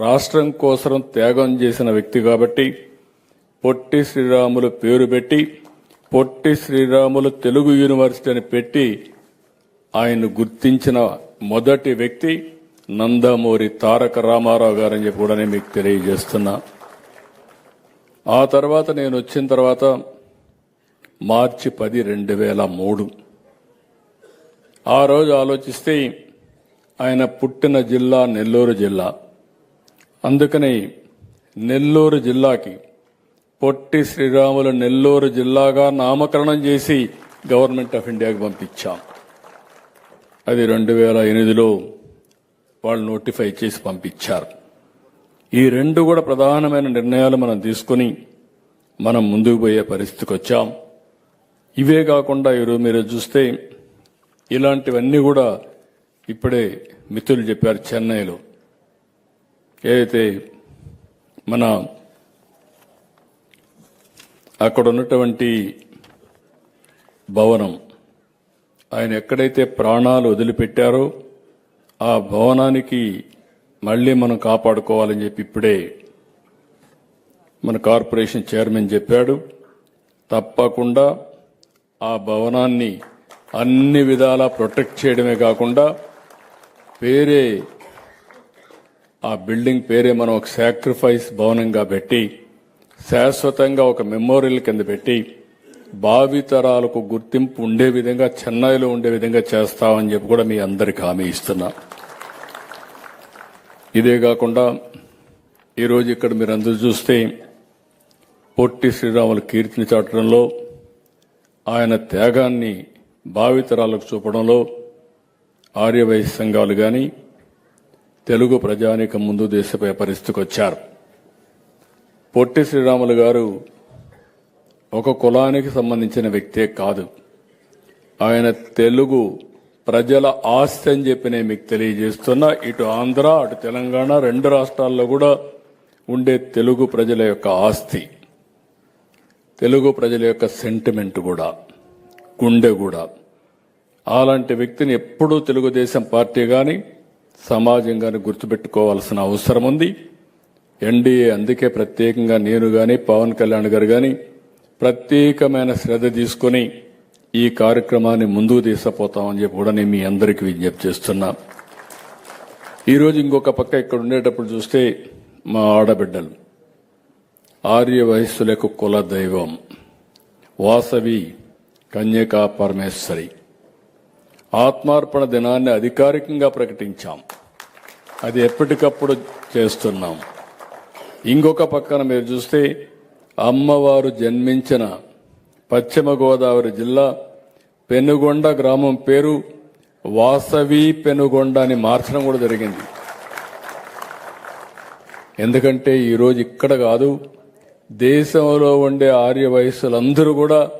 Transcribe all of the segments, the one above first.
రాష్ట్రం కోసం త్యాగం చేసిన వ్యక్తి కాబట్టి పొట్టి శ్రీరాములు పేరు పెట్టి పొట్టి శ్రీరాములు తెలుగు యూనివర్సిటీ అని పెట్టి ఆయన గుర్తించిన మొదటి వ్యక్తి నందమూరి తారక రామారావు గారని చెప్పి కూడా నేను మీకు తెలియజేస్తున్నా. ఆ తర్వాత నేను వచ్చిన తర్వాత మార్చి పది రెండు వేల మూడు. ఆ రోజు ఆలోచిస్తే ఆయన పుట్టిన జిల్లా నెల్లూరు జిల్లా. అందుకని నెల్లూరు జిల్లాకి పొట్టి శ్రీరాములు నెల్లూరు జిల్లాగా నామకరణం చేసి గవర్నమెంట్ ఆఫ్ ఇండియాకి పంపించాం. అది రెండు వేల ఎనిమిదిలో వాళ్ళు నోటిఫై చేసి పంపించారు. ఈ రెండు కూడా ప్రధానమైన నిర్ణయాలు మనం తీసుకుని మనం ముందుకు పోయే పరిస్థితికి వచ్చాం. ఇవే కాకుండా ఈరోజు మీరు చూస్తే ఇలాంటివన్నీ కూడా ఇప్పుడే మిత్రులు చెప్పారు చెన్నైలో. ఏదైతే మన అక్కడ ఉన్నటువంటి భవనం ఆయన ఎక్కడైతే ప్రాణాలు వదిలిపెట్టారో ఆ భవనానికి మళ్ళీ మనం కాపాడుకోవాలని చెప్పి ఇప్పుడే మన కార్పొరేషన్ చైర్మన్ చెప్పాడు. తప్పకుండా ఆ భవనాన్ని అన్ని విధాలా ప్రొటెక్ట్ చేయడమే కాకుండా వేరే ఆ బిల్డింగ్ పేరే మనం ఒక సాక్రిఫైస్ భవనంగా పెట్టి శాశ్వతంగా ఒక మెమోరియల్ కింద పెట్టి భావితరాలకు గుర్తింపు ఉండే విధంగా చెన్నైలో ఉండే విధంగా చేస్తామని చెప్పి కూడా మీ అందరికి హామీ ఇస్తున్నా. ఇదే కాకుండా ఈరోజు ఇక్కడ మీరు అందరూ చూస్తే పొట్టి శ్రీరాములు కీర్తిని చాటడంలో ఆయన త్యాగాన్ని భావితరాలకు చూపడంలో ఆర్యవైశ్య సంఘాలు కానీ తెలుగు ప్రజానికం ముందు దేశపై పరిస్థితికి వచ్చారు పొట్టి శ్రీరాములు గారు ఒక కులానికి సంబంధించిన వ్యక్తే కాదు. ఆయన తెలుగు ప్రజల ఆస్తి అని చెప్పి నేను మీకు తెలియజేస్తున్నా. ఇటు ఆంధ్ర అటు తెలంగాణ రెండు రాష్ట్రాల్లో కూడా ఉండే తెలుగు ప్రజల యొక్క ఆస్తి. తెలుగు ప్రజల యొక్క సెంటిమెంట్ కూడా గుండె కూడా. అలాంటి వ్యక్తిని ఎప్పుడూ తెలుగుదేశం పార్టీ కానీ సమాజం గుర్తుపెట్టుకోవాల్సిన అవసరం ఉంది. ఎన్డీఏ అందుకే ప్రత్యేకంగా నేను కానీ పవన్ కళ్యాణ్ గారు కానీ ప్రత్యేకమైన శ్రద్ధ తీసుకొని ఈ కార్యక్రమాన్ని ముందుకు తీసుకుపోతామని చెప్పి కూడా నేను మీ అందరికీ విజ్ఞప్తి చేస్తున్నా. ఈరోజు ఇంకొక పక్క ఇక్కడ ఉండేటప్పుడు చూస్తే మా ఆడబిడ్డలు ఆర్య వయస్సులకు కుల దైవం వాసవి కన్యకా పరమేశ్వరి. ఆత్మార్పణ దినాన్ని అధికారికంగా ప్రకటించాం. అది ఎప్పటికప్పుడు చేస్తున్నాం. ఇంకొక పక్కన మీరు చూస్తే అమ్మవారు జన్మించిన పశ్చిమ గోదావరి జిల్లా పెనుగొండ గ్రామం పేరు వాసవి పెనుగొండ అని మార్చడం కూడా జరిగింది. ఎందుకంటే ఈరోజు ఇక్కడ కాదు దేశంలో ఉండే ఆర్య వయస్సులందరూ కూడా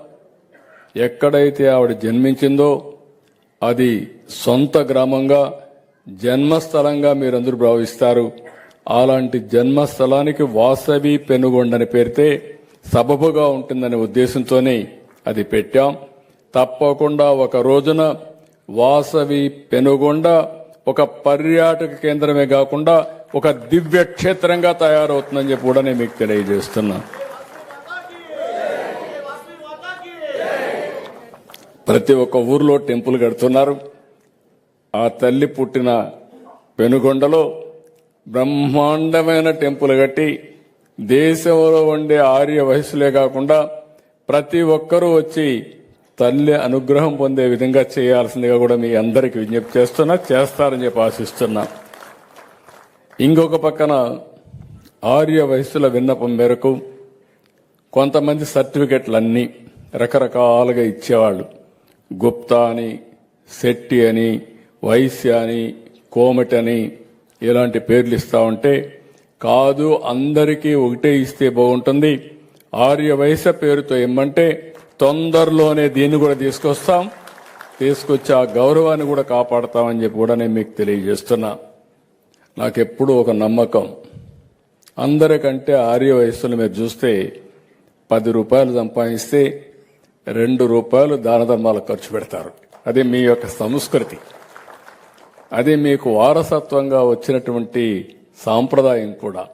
ఎక్కడైతే ఆవిడ జన్మించిందో అది సొంత గ్రామంగా జన్మస్థలంగా మీరందరూ భావిస్తారు. అలాంటి జన్మస్థలానికి వాసవి పెనుగొండని పేరితే సబబుగా ఉంటుందనే ఉద్దేశంతోనే అది పెట్టాం. తప్పకుండా ఒక రోజున వాసవి పెనుగొండ ఒక పర్యాటక కేంద్రమే కాకుండా ఒక దివ్య క్షేత్రంగా తయారవుతుందని చెప్పి కూడా నేను మీకు తెలియజేస్తున్నాను ప్రతి ఒక్క ఊర్లో టెంపుల్ కడుతున్నారు. ఆ తల్లి పుట్టిన పెనుగొండలో బ్రహ్మాండమైన టెంపుల్ కట్టి దేశంలో ఉండే ఆర్య వయసులే కాకుండా ప్రతి ఒక్కరూ వచ్చి తల్లి అనుగ్రహం పొందే విధంగా చేయాల్సిందిగా కూడా మీ అందరికి విజ్ఞప్తి చేస్తున్నా చేస్తారని చెప్పి ఆశిస్తున్నా. ఇంకొక పక్కన ఆర్య వయస్సుల విన్నపం మేరకు కొంతమంది సర్టిఫికెట్లు అన్నీ రకరకాలుగా ఇచ్చేవాళ్ళు. గుప్తా అని శెట్టి అని వైశ్య అని కోమటి అని ఇలాంటి పేర్లు ఇస్తా ఉంటే కాదు అందరికీ ఒకటే ఇస్తే బాగుంటుంది. ఆర్య వయస పేరుతో ఇమ్మంటే తొందరలోనే దీన్ని కూడా తీసుకొస్తాం. తీసుకొచ్చి ఆ గౌరవాన్ని కూడా కాపాడతామని చెప్పి కూడా నేను మీకు తెలియజేస్తున్నా. నాకెప్పుడు ఒక నమ్మకం. అందరికంటే ఆర్య వయస్సులు మీరు చూస్తే పది రూపాయలు సంపాదిస్తే రెండు రూపాయలు దాన ధర్మాలకు ఖర్చు పెడతారు. అది మీ యొక్క సంస్కృతి. అది మీకు వారసత్వంగా వచ్చినటువంటి సాంప్రదాయం కూడా.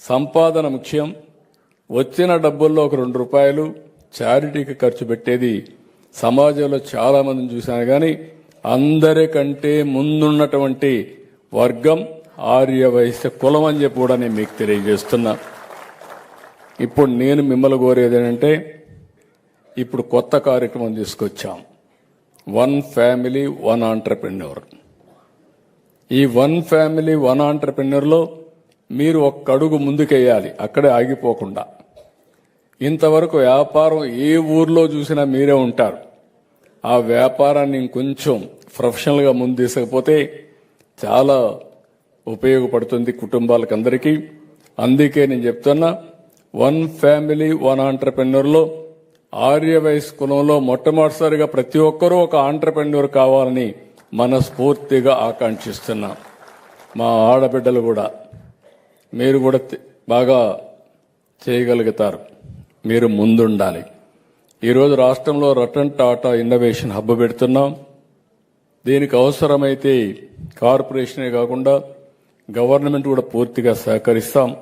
సంపాదన ముఖ్యం. వచ్చిన డబ్బుల్లో ఒక రెండు రూపాయలు చారిటీకి ఖర్చు పెట్టేది సమాజంలో చాలామందిని చూశాను కానీ అందరికంటే ముందున్నటువంటి వర్గం ఆర్య వైశ్య కులం అని చెప్పి కూడా నేను మీకు తెలియజేస్తున్నా. ఇప్పుడు నేను మిమ్మల్ని కోరేది ఏంటంటే ఇప్పుడు కొత్త కార్యక్రమం తీసుకొచ్చాం. వన్ ఫ్యామిలీ వన్ ఆంటర్ప్రెన్యూర్ ఈ వన్ ఫ్యామిలీ వన్ ఆంటర్ప్రెన్యూర్లో మీరు ఒక్క అడుగు ముందుకేయాలి అక్కడే ఆగిపోకుండా. ఇంతవరకు వ్యాపారం ఏ ఊర్లో చూసినా మీరే ఉంటారు. ఆ వ్యాపారాన్ని ఇంకొంచెం ప్రొఫెషనల్గా ముందు తీసుకపోతే చాలా ఉపయోగపడుతుంది కుటుంబాలకు అందరికీ అందుకే నేను చెప్తున్నా వన్ ఫ్యామిలీ వన్ ఆంటర్ప్రెన్యూర్లో ఆర్యవైస్ కులంలో మొట్టమొదటిసారిగా ప్రతి ఒక్కరూ ఒక ఆంటర్ప్రెన్యూర్ కావాలని మనస్ఫూర్తిగా ఆకాంక్షిస్తున్నా. మా ఆడబిడ్డలు కూడా. మీరు కూడా బాగా చేయగలుగుతారు. మీరు ముందుండాలి. ఈరోజు రాష్ట్రంలో రతన్ టాటా ఇన్నోవేషన్ హబ్ పెడుతున్నాం. దీనికి అవసరమైతే కార్పొరేషనే కాకుండా గవర్నమెంట్ కూడా పూర్తిగా సహకరిస్తాం.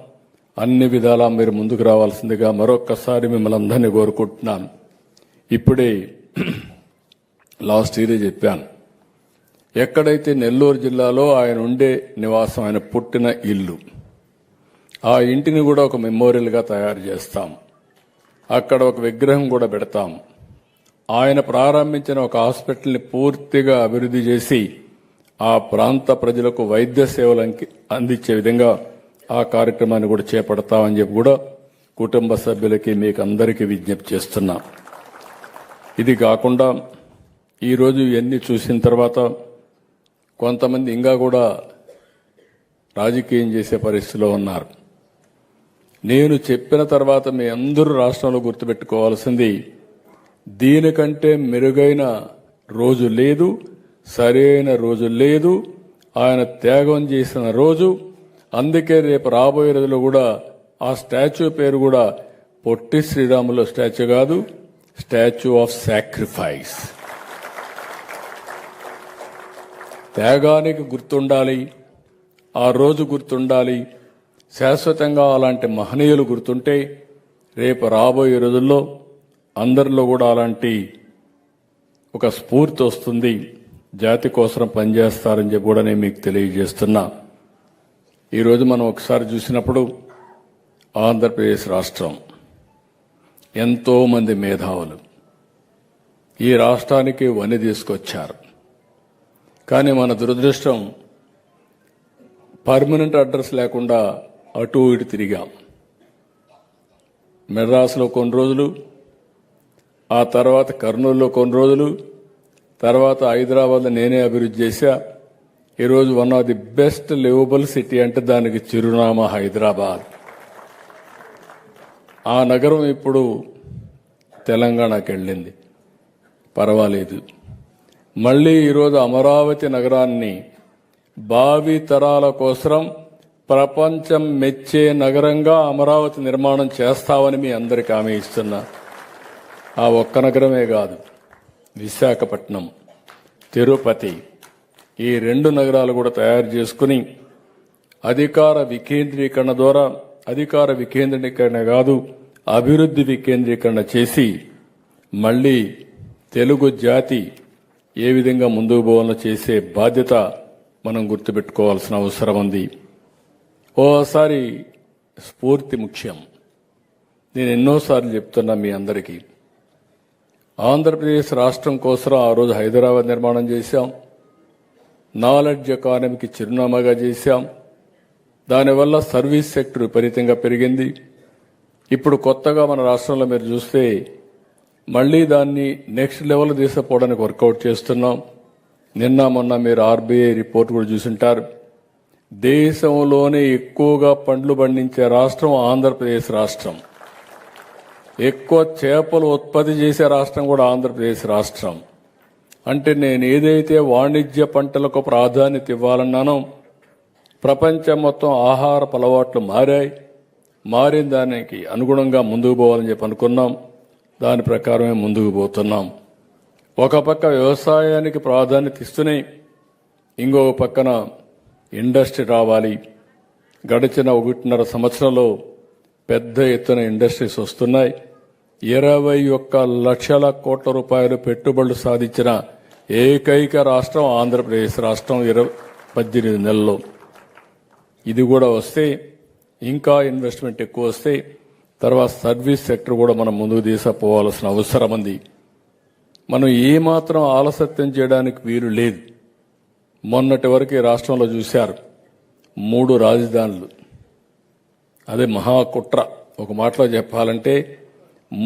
అన్ని విధాలా మీరు ముందుకు రావాల్సిందిగా మరొక్కసారి మిమ్మల్ని అందరినీ కోరుకుంటున్నాను. ఇప్పుడే లాస్ట్ ఇయరే చెప్పాను. ఎక్కడైతే నెల్లూరు జిల్లాలో ఆయన ఉండే నివాసం ఆయన పుట్టిన ఇల్లు ఆ ఇంటిని కూడా ఒక మెమోరియల్గా తయారు చేస్తాం. అక్కడ ఒక విగ్రహం కూడా పెడతాం. ఆయన ప్రారంభించిన ఒక హాస్పిటల్ని పూర్తిగా అభివృద్ధి చేసి ఆ ప్రాంత ప్రజలకు వైద్య సేవలు అందించే విధంగా ఆ కార్యక్రమాన్ని కూడా చేపడతామని చెప్పి కూడా కుటుంబ సభ్యులకి మీకు అందరికీ విజ్ఞప్తి చేస్తున్నా. ఇది కాకుండా ఈరోజు ఇవన్నీ చూసిన తర్వాత కొంతమంది ఇంకా కూడా రాజకీయం చేసే పరిస్థితిలో ఉన్నారు. నేను చెప్పిన తర్వాత మీ అందరూ రాష్ట్రంలో గుర్తుపెట్టుకోవాల్సింది దీనికంటే మెరుగైన రోజు లేదు సరైన రోజు లేదు ఆయన త్యాగం చేసిన రోజు అందుకే రేపు రాబోయే రోజుల్లో కూడా ఆ స్టాచ్యూ పేరు కూడా పొట్టి శ్రీరాములు స్టాచ్యూ కాదు స్టాచ్యూ ఆఫ్ సాక్రిఫైస్. త్యాగానికి గుర్తుండాలి ఆ రోజు గుర్తుండాలి శాశ్వతంగా అలాంటి మహనీయులు గుర్తుంటే రేపు రాబోయే రోజుల్లో అందరిలో కూడా అలాంటి ఒక స్ఫూర్తి వస్తుంది. జాతి కోసం పనిచేస్తారని చెప్పి కూడా నేను మీకు తెలియజేస్తున్నా. ఈరోజు మనం ఒకసారి చూసినప్పుడు ఆంధ్రప్రదేశ్ రాష్ట్రం. ఎంతో మంది మేధావులు. ఈ రాష్ట్రానికి వని తీసుకొచ్చారు. కానీ మన దురదృష్టం పర్మనెంట్ అడ్రస్ లేకుండా అటు ఇటు తిరిగాం. మెడ్రాస్లో కొన్ని రోజులు ఆ తర్వాత కర్నూలులో కొన్ని రోజులు తర్వాత హైదరాబాద్లో నేనే అభివృద్ధి చేశా. ఈరోజు one of the best livable city అంటే దానికి చిరునామా హైదరాబాద్. ఆ నగరం ఇప్పుడు తెలంగాణకి వెళ్ళింది. పర్వాలేదు. మళ్ళీ ఈరోజు అమరావతి నగరాన్ని భావి తరాల కోసం ప్రపంచం మెచ్చే నగరంగా అమరావతి నిర్మాణం చేస్తామని మీ అందరికి హామీ ఇస్తున్నా. ఆ ఒక్క నగరమే కాదు విశాఖపట్నం తిరుపతి. ఈ రెండు నగరాలు కూడా తయారు చేసుకుని అధికార వికేంద్రీకరణ ద్వారా అధికార వికేంద్రీకరణ కాదు అభివృద్ధి వికేంద్రీకరణ చేసి మళ్ళీ తెలుగు జాతి ఏ విధంగా ముందుకు పోవాలో చేసే బాధ్యత మనం గుర్తుపెట్టుకోవాల్సిన అవసరం ఉంది. ఓసారి స్ఫూర్తి ముఖ్యం. నేను ఎన్నోసార్లు చెప్తున్నా మీ అందరికీ. ఆంధ్రప్రదేశ్ రాష్ట్రం కోసం ఆ రోజు హైదరాబాద్ నిర్మాణం చేశాం. నాలెడ్జ్ ఎకానమీకి చిరునామాగా చేశాం. దానివల్ల సర్వీస్ సెక్టర్ విపరీతంగా పెరిగింది. ఇప్పుడు కొత్తగా మన రాష్ట్రంలో మీరు చూస్తే మళ్ళీ దాన్ని నెక్స్ట్ లెవెల్ తీసుకుపోవడానికి వర్కౌట్ చేస్తున్నాం. నిన్న మొన్న మీరు ఆర్బీఐ రిపోర్ట్ కూడా చూసింటారు దేశంలోనే ఎక్కువగా పండ్లు పండించే రాష్ట్రం ఆంధ్రప్రదేశ్ రాష్ట్రం. ఎక్కువ చేపలు ఉత్పత్తి చేసే రాష్ట్రం కూడా ఆంధ్రప్రదేశ్ రాష్ట్రం. అంటే నేను ఏదైతే వాణిజ్య పంటలకు ప్రాధాన్యత ఇవ్వాలన్నానో ప్రపంచం మొత్తం ఆహార అలవాట్లు మారాయి. మారిన దానికి అనుగుణంగా ముందుకు పోవాలని చెప్పి అనుకున్నాం. దాని ప్రకారమే ముందుకు పోతున్నాం. ఒక పక్క వ్యవసాయానికి ప్రాధాన్యత ఇస్తూనే ఇంకొక పక్కన ఇండస్ట్రీ రావాలి. గడిచిన ఒకటిన్నర సంవత్సరంలో పెద్ద ఎత్తున ఇండస్ట్రీస్ వస్తున్నాయి. ఇరవై ఒక్క లక్షల కోట్ల రూపాయలు పెట్టుబడులు సాధించిన ఏకైక రాష్ట్రం ఆంధ్రప్రదేశ్ రాష్ట్రం ఇరవై పద్దెనిమిది నెలల్లో ఇది కూడా వస్తే ఇంకా ఇన్వెస్ట్మెంట్ ఎక్కువ వస్తే తర్వాత సర్వీస్ సెక్టర్ కూడా మనం ముందుకు తీసుకుపోవాల్సిన అవసరం ఉంది. మనం ఏమాత్రం ఆలసత్యం చేయడానికి వీలు లేదు. మొన్నటి వరకు ఈ రాష్ట్రంలో చూశారు మూడు రాజధానులు. అదే మహాకుట్ర ఒక మాటలో చెప్పాలంటే